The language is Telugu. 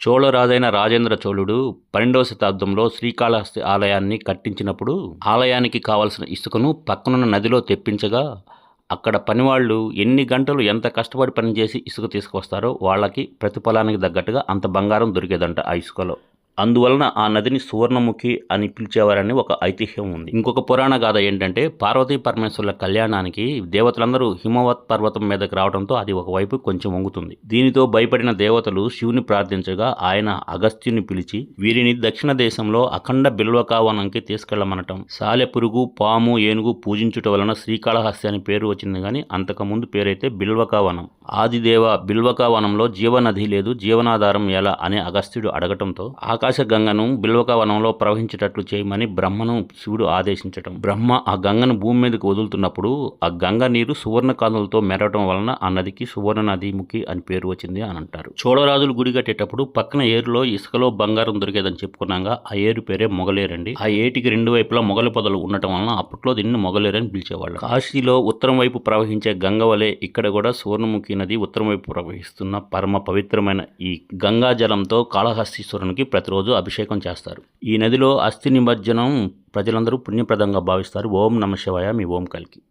చోళరాజైన రాజేంద్ర చోళుడు పన్నెండవ శతాబ్దంలో శ్రీకాళహస్తి ఆలయాన్ని కట్టించినప్పుడు ఆలయానికి కావలసిన ఇసుకను పక్కనున్న నదిలో తెప్పించగా అక్కడ పనివాళ్ళు ఎన్ని గంటలు ఎంత కష్టపడి పనిచేసి ఇసుక తీసుకొస్తారో వాళ్ళకి ప్రతిఫలానికి తగ్గట్టుగా అంత బంగారం దొరికేదంట ఆ ఇసుకలో. అందువలన ఆ నదిని సువర్ణముఖి అని పిలిచేవారని ఒక ఐతిహ్యం ఉంది. ఇంకొక పురాణ గాథ ఏంటంటే పార్వతీ పరమేశ్వరుల కళ్యాణానికి దేవతలందరూ హిమవత్ పర్వతం మీదకి రావడంతో అది ఒకవైపు కొంచెం వంగుతుంది. దీనితో భయపడిన దేవతలు శివుని ప్రార్థించగా ఆయన అగస్త్యుని పిలిచి వీరిని దక్షిణ దేశంలో అఖండ బిల్వకావనంకి తీసుకెళ్ళమనటం. సాలెపురుగు పాము ఏనుగు పూజించుట వలన శ్రీకాళహస్తి అని పేరు వచ్చింది కానీ అంతకుముందు పేరైతే బిల్వకావనం. ఆదిదేవ బిల్వకావనంలో జీవనది లేదు జీవనాధారం ఎలా అనే అగస్త్యుడు అడగటంతో ఆకాశ గంగను బిల్వకావనంలో ప్రవహించేటట్లు చేయమని బ్రహ్మను శివుడు ఆదేశించటం. బ్రహ్మ ఆ గంగను భూమి మీదకు వదులుతున్నప్పుడు ఆ గంగ నీరు సువర్ణ కాంతులతో మెరవటం వలన ఆ నదికి సువర్ణ నదీముఖి అని పేరు వచ్చింది అని అంటారు. చోళరాజులు గుడి కట్టేటప్పుడు పక్కన ఏరులో ఇసుకలో బంగారం దొరికేదని చెప్పుకున్నాగా ఆ ఏరు పేరే మొగలేరండి. ఆ ఏటికి రెండు వైపులా మొగలి పొదలు ఉండటం వలన అప్పట్లో దీన్ని మొగలేరని పిలిచేవాళ్ళు. కాశీలో ఉత్తరం వైపు ప్రవహించే గంగ వలె ఇక్కడ కూడా సువర్ణముఖి నది ఉత్తరం వైపు ప్రవహిస్తున్న పరమ పవిత్రమైన ఈ గంగా జలంతో కాళహస్తీశ్వరునికి ప్రతిరోజు అభిషేకం చేస్తారు. ఈ నదిలో అస్థి నిమజ్జనం ప్రజలందరూ పుణ్యప్రదంగా భావిస్తారు. ఓం నమ శివాయ. మీ ఓం కలికి.